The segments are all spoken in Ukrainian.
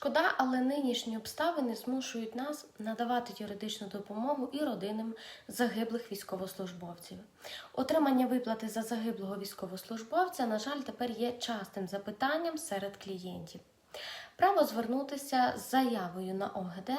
Шкода, але нинішні обставини змушують нас надавати юридичну допомогу і родинам загиблих військовослужбовців. Отримання виплати за загиблого військовослужбовця, на жаль, тепер є частим запитанням серед клієнтів. Право звернутися з заявою на ОГД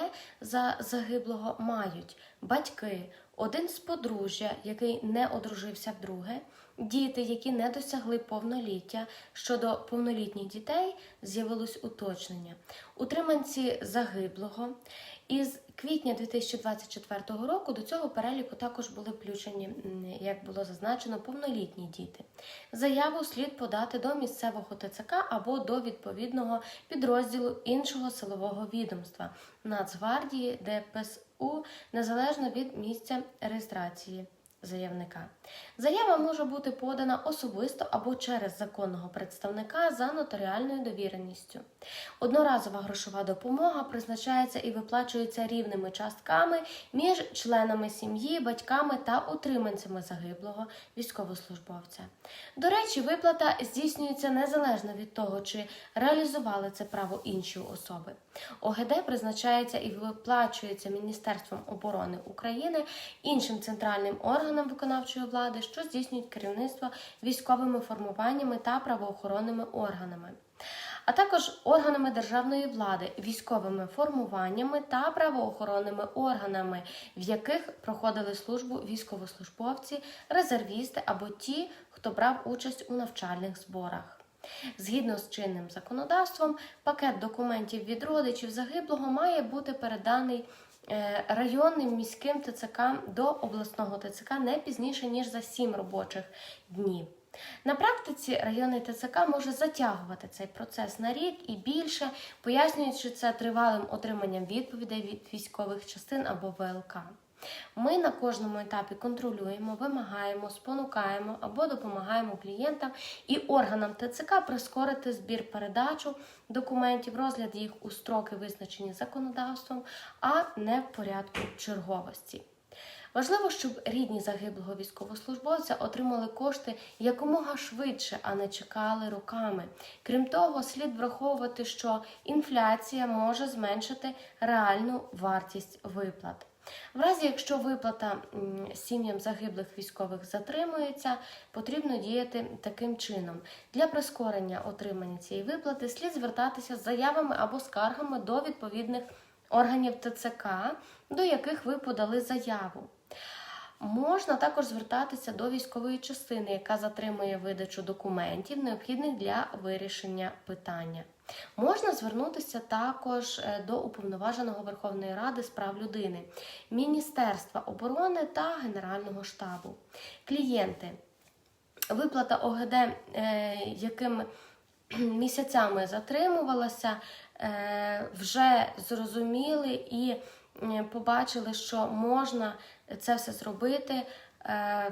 за загиблого мають батьки, один з подружжя, який не одружився вдруге, діти, які не досягли повноліття. Щодо повнолітніх дітей з'явилось уточнення. Утриманці загиблого із квітня 2024 року до цього переліку також були включені, як було зазначено, повнолітні діти. Заяву слід подати до місцевого ТЦК або до відповідного підрозділу іншого силового відомства Нацгвардії, ДПСУ, незалежно від місця реєстрації заявника. Заява може бути подана особисто або через законного представника за нотаріальною довіреністю. Одноразова грошова допомога призначається і виплачується рівними частками між членами сім'ї, батьками та утриманцями загиблого військовослужбовця. До речі, виплата здійснюється незалежно від того, чи реалізували це право інші особи. ОГД призначається і виплачується Міністерством оборони України іншим центральним органам виконавчої влади, що здійснюють керівництво військовими формуваннями та правоохоронними органами. А також органами державної влади, військовими формуваннями та правоохоронними органами, в яких проходили службу військовослужбовці, резервісти або ті, хто брав участь у навчальних зборах. Згідно з чинним законодавством, пакет документів від родичів загиблого має бути переданий е, районним міським ТЦК до обласного ТЦК не пізніше ніж за 7 робочих днів. На практиці районний ТЦК може затягувати цей процес на рік і більше, пояснюючи це тривалим отриманням відповідей від військових частин або ВЛК. Ми на кожному етапі контролюємо, вимагаємо, спонукаємо або допомагаємо клієнтам і органам ТЦК прискорити збір передачу документів, розгляд їх у строки, визначені законодавством, а не в порядку черговості. Важливо, щоб рідні загиблого військовослужбовця отримали кошти якомога швидше, а не чекали роками. Крім того, слід враховувати, що інфляція може зменшити реальну вартість виплат. В разі, якщо виплата сім'ям загиблих військових затримується, потрібно діяти таким чином. Для прискорення отримання цієї виплати слід звертатися з заявами або скаргами до відповідних органів ТЦК, до яких ви подали заяву. Можна також звертатися до військової частини, яка затримує видачу документів, необхідних для вирішення питання. Можна звернутися також е, до Уповноваженого Верховної Ради з прав людини, Міністерства оборони та Генерального штабу. Клієнти. Виплата ОГД, е, яким місяцями затримувалася, е, вже зрозуміли і побачили, що можна це все зробити,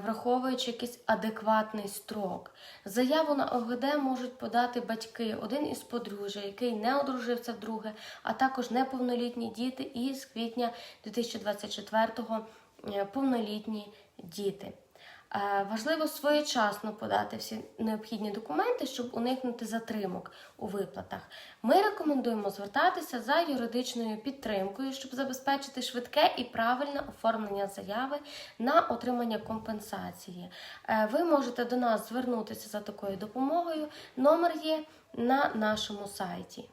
враховуючи якийсь адекватний строк. Заяву на ОГД можуть подати батьки, один із подружжя, який не одружився вдруге, а також неповнолітні діти і з квітня 2024-го е, повнолітні діти. Е, Важливо своєчасно подати всі необхідні документи, щоб уникнути затримок у виплатах. Ми рекомендуємо звертатися за юридичною підтримкою, щоб забезпечити швидке і правильне оформлення заяви на отримання компенсації. Е, Ви можете до нас звернутися за такою допомогою. Номер є на нашому сайті.